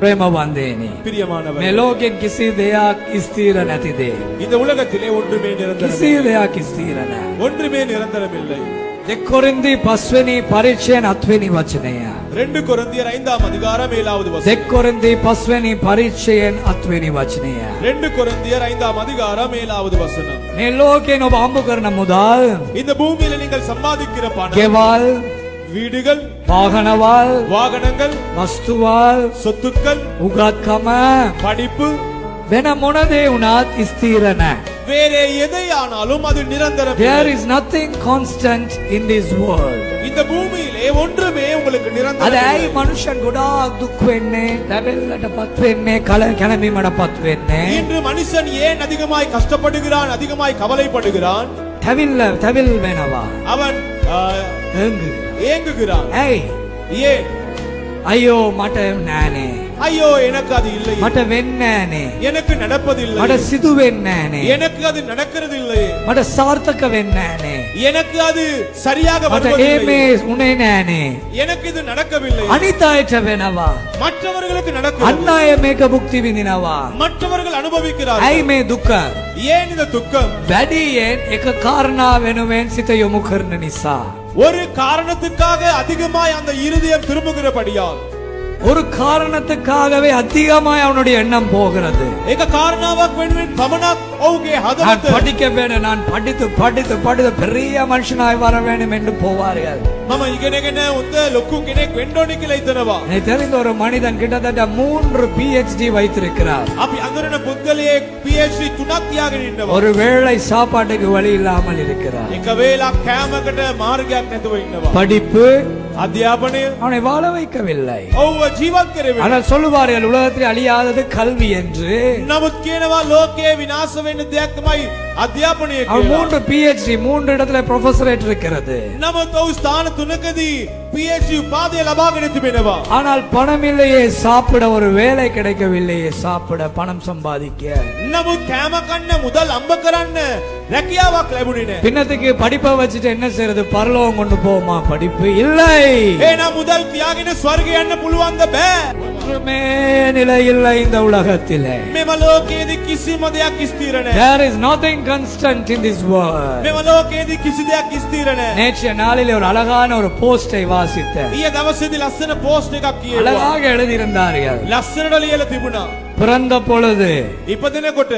ප්‍රේමවන්දේනි. பிரியமானவர் මේ ලෝකෙන් කිසි දෙයක් ස්ථීර නැති දේ. இந்த உலகத்திலே ஒன்றுமே நிரந்தரம் කිසි දෙයක් ස්ථීර නෑ. ஒன்றுமே நிரந்தரம் இல்லை දෙක්කොරින්දී පස්වනි පරිච්ඡයන අත්වෙනි වචනය. ரெண்டு கொரிந்தியர் ஐந்தாம் அதிகாரம் ஏழாவது வசனம் දෙක්කොරින්දී පස්වනි පරිච්ඡයෙන් අත්වෙනි වචනය. ரெண்டு கொரிந்தியர் ஐந்தாம் அதிகாரம் ஏழாவது வசனம் මේ ලෝකෙන් ඔබ හම්බ කරන මුදල් இந்த பூமியில நீங்கள் சம்பாதிக்கிற பணம் ගෙවල් வீடுகள் වාහනවල් வாகனங்கள் වස්තුවල් சொத்துக்கள் උගත්කම படிப்பு වෙන මොනදේ වුණත් ස්ථීර නෑ. வேற எதை ஆனாலும் அது நிரந்தரம் There இல்லை. is nothing constant in this world. இந்த பூமியிலே ஒன்றுமே உங்களுக்கு අද நிரந்தரம் ඇයි இல்லை. මනුෂ්‍යන් ගොඩාක් දුක් වෙන්නේ තැබෙල්ලට පත් වෙන්නේ කල කැනබීමට පත් වෙන්නේ இன்று மனுஷன் ஏன் அதிகமாய் கஷ்டப்படுகிறான் அதிகமாய் கவலைப்படுகிறான் තැවිල්ල තැවිල් වෙනවා அவன் ஆ, එංග. ஏங்குகிறான் ஏன்? ஐயோ மட்டம் நானே. ஐயோ எனக்கு அது இல்லை. மட்ட வெண்ணானே. எனக்கு நடப்பது இல்லை மட சிது வெண்ணானே. எனக்கு அது நடக்கிறது இல்லை மட சார்த்தக வெண்ணானே. எனக்கு அது சரியாக வருவதில்லை. உனைனானே எனக்கு இது நடக்கவில்லை. அனிதாயற்ற வேணவா மற்றவர்களுக்கு நடக்கும். அந்நாய மேக புக்தி விந்தினவா மற்றவர்கள் அனுபவிக்கிறார் ஐமே துக்கம். ஏன் இந்த துக்கம்? வடி ஏன் எக்க காரணா வெனுவேன் சித்தையோ முகர்ன நிசா. ஒரு காரணத்துக்காக அதிகமாய் அந்த இருதயம் திரும்புகிறபடியால் ஒரு காரணத்துக்காகவே அதிகமாய் அவனுடைய எண்ணம் போகிறது ඒක කාරණාවක් වෙනුවෙන් පමණක් ඔහුගේ நான் හදවත படிக்க வேண்டும் நான் படித்து படித்து படித்து பெரிய மனுஷனாய் வர வேண்டும் என்று போவார்கள் මම ඉගෙනගෙන උන්ද ලොකු කෙනෙක් වෙන්න ඕනි කියලා හිතනවා எனக்கு தெரிந்த ஒரு மனிதன் கிட்டத்தட்ட மூன்று பிஹெச்டி வைத்திருக்கிறார் අපි අඳුරන පුද්ගලයෙක් PhD තුනක් තියාගෙන ඉන්නවා ஒரு வேளை சாப்பாட்டுக்கு வழி இல்லாமல் இருக்கிறார் එක වේලක් කෑමකට මාර්ගයක් නැතුව ඉන්නවා படிப்பு අධ්‍යාපනය அவனை வாழ வைக்கவில்லை ඔව්ව ජීවත් කරවෙන්න ஆனால் சொல்லுவார்கள் உலகத்தில் அழியாதது கல்வி என்று නමුත් කියනවා ලෝකයේ විනාශ වෙන්න දෙයක් තමයි අධ්‍යාපනය அவன் කියලා. மூன்று பிஹெச்டி மூன்று இடத்துல ப்ரொஃபஸரேட் இருக்கிறது නමුත් ඔහු ස්ථාන තුනකදී PhD උපාධිය ලබාගෙන තිබෙනවා. ஆனால் பணம் இல்லையே சாப்பிட ஒரு வேலை கிடைக்கவில்லையே சாப்பிட பணம் சம்பாதிக்க නමුත් කෑම කන්න මුදල් අම්බ කරන්න රැකියාවක් ලැබුණේ නැහැ. பின்னத்துக்கு படிப்பை வச்சுட்டு என்ன செய்யறது பரலோகம் கொண்டு போமா படிப்பு இல்லை එහෙනම් මුදල් තියාගෙන ස්වර්ගය යන්න පුළුවන්ද බෑ. ஒன்றுமே நிலை இல்லை இந்த உலகத்திலே මෙම ලෝකයේදී කිසිම දෙයක් ස්ථිර නැහැ. There is nothing constant in this world. මෙම ලෝකයේදී කිසි දෙයක් ස්ථිර නැහැ. நேற்றைய நாளிலே ஒரு அழகான ஒரு போஸ்டை வாசித்தேன் ඊයේ දවසේදී ලස්සන පෝස්ට් එකක් කියෙව්වා. அழகாக எழுதியிருந்தார்கள் ලස්සනට ලියලා තිබුණා. பிறந்த பொழுது ඉපදෙනකොට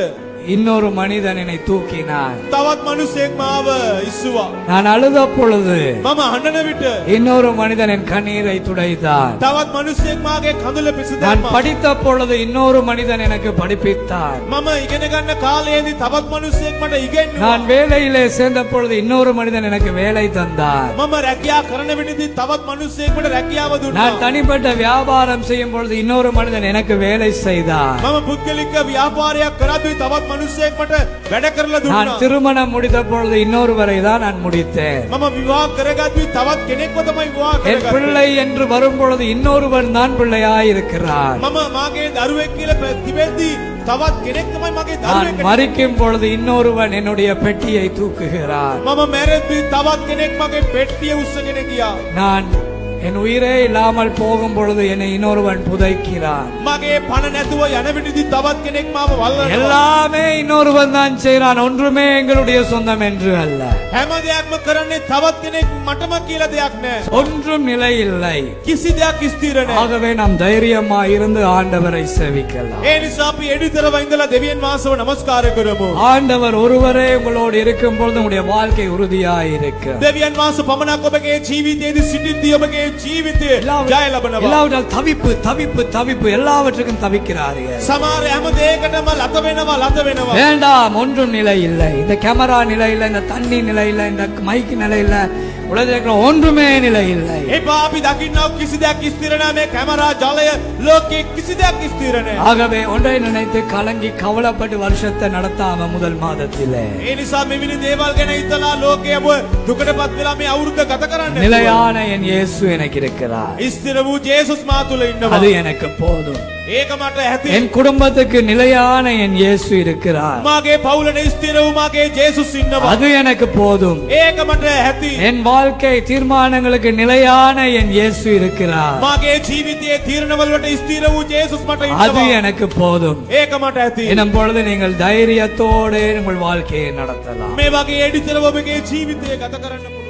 இன்னொரு மனிதன் என்னை தூக்கினான் තවත් මිනිසෙක් මාව ඉස්සුවා. நான் அழுத பொழுது මම අඬන විට இன்னொரு மனிதன் என் கண்ணீரை துடைத்தான் තවත් මිනිසෙක් මාගේ කඳුල நான் පිසදැම්මා. படித்த பொழுது இன்னொரு மனிதன் எனக்கு படிப்பித்தான் මම ඉගෙන ගන්න කාලයේදී තවත් මිනිසෙක් මට ඉගෙනුවා. நான் வேலையிலே சேர்ந்த பொழுது இன்னொரு மனிதன் எனக்கு வேலை தந்தான் මම රැකියා කරන විටදී තවත් මිනිසෙක් මට රැකියාව දුන්නා. நான் தனிப்பட்ட வியாபாரம் செய்யும் பொழுது இன்னொரு மனிதன் எனக்கு வேலை செய்தான் මම පුද්ගලික ව්‍යාපාරයක් කරද්දී තවත් මිනිසෙක් මට වැඩ කරලා நான் දුන්නා. திருமணம் முடித்த பொழுது இன்னொருவரை தான் நான் முடித்தேன் මම විවාහ කරගද්දී තවත් කෙනෙක්ව තමයි විවාහ என் කරගත්තේ. பிள்ளை என்று வரும்பொழுது இன்னொருவன் தான் பிள்ளையாய் இருக்கிறான் මම මාගේ දරුවෙක් කියලා පෙ- තිබෙද්දී තවත් කෙනෙක් තමයි මගේ நான் දරුවෙක්. மறிக்கும் பொழுது இன்னொருவன் என்னுடைய பெட்டியை தூக்குகிறான் මම මැරෙද්දී තවත් කෙනෙක් මගේ පෙට්ටිය උස්සගෙන ගියා. நான் என் உயிரே இல்லாமல் போகும் பொழுது என்னை இன்னொருவன் புதைக்கிறான். මගේ පණ නැතුව යන විටදී තවත් කෙනෙක් எல்லாமே இன்னொருவன் தான் செய்கிறான். ஒன்றுமே எங்களுடைய சொந்தம் என்று அல்ல. හැම දෙයක්ම කරන්නේ තවත් කෙනෙක් මටම ஒன்றும் நிலை இல்லை. ஆகவே நாம் தைரியமா இருந்து ஆண்டவரை செவிக்கலாம். ඒ නිසා අපි එඩිතරව ඉඳලා ஆண்டவர் ஒருவரே உங்களோடு இருக்கும் பொழுது உங்களுடைய வாழ்க்கை உறுதியாய் இருக்கு දෙවියන් වහන්සේ පමණක් ඔබගේ ජීවිතයේදී සිටින්දී ඔබගේ ජීවිතය ජය ලබනවා. எல்லாவற்றால் தவிப்பு தவிப்பு தவிப்பு எல்லாவற்றுக்கும் தவிக்கிறார்கள் සමහර හැම දෙයකටම ලත වෙනවා ලත වෙනවා. வேண்டாம் ஒன்றும் நிலை இல்லை இந்த கேமரா நிலை இல்லை இந்த தண்ணி நிலை இல்லை இந்த மைக் நிலை இல்லை உலகத்தில் இருக்கிற ஒன்றுமே நிலை இல்லை එපා අපි දකින්නව කිසි දෙයක් ස්ථිර නෑ මේ කැමරා ජලය ලෝකයේ කිසි දෙයක් ස්ථිර නෑ. ஆகவே ஒன்றை நினைத்து கலங்கி கவலைப்பட்டு வருஷத்தை நடத்தாம முதல் மாதத்திலே ඒ නිසා මෙවැනි දේවල් ගැන හිතලා ලෝකයේ ඔබ දුකටපත් වෙලා මේ අවුරුද්ද ගත කරන්න. நிலையான என் இயேசு எனக்கு இருக்கிறார் ස්ථිර වූ ජේසුස් මා තුළ ඉන්නවා. அது எனக்கு போதும் என் குடும்பத்துக்கு நிலையான என் இயேசு இருக்கிறார். உமாகே ஜேசு சின்னவா. அது எனக்கு போதும். ஏகமற்ற என் வாழ்க்கை தீர்மானங்களுக்கு நிலையான என் இயேசு இருக்கிறார். உமாகே ஜீவித்திய தீர்ணவல்வட்டை ஸ்திரவு ஜேசு மட்ட அது எனக்கு போதும். ஏகமாட்ட ஹத்தி பொழுது நீங்கள் தைரியத்தோடு உங்கள் வாழ்க்கையை நடத்தலாம். மேவாகே எடித்தலவோமிகே ஜீவித்திய கதகரண்ண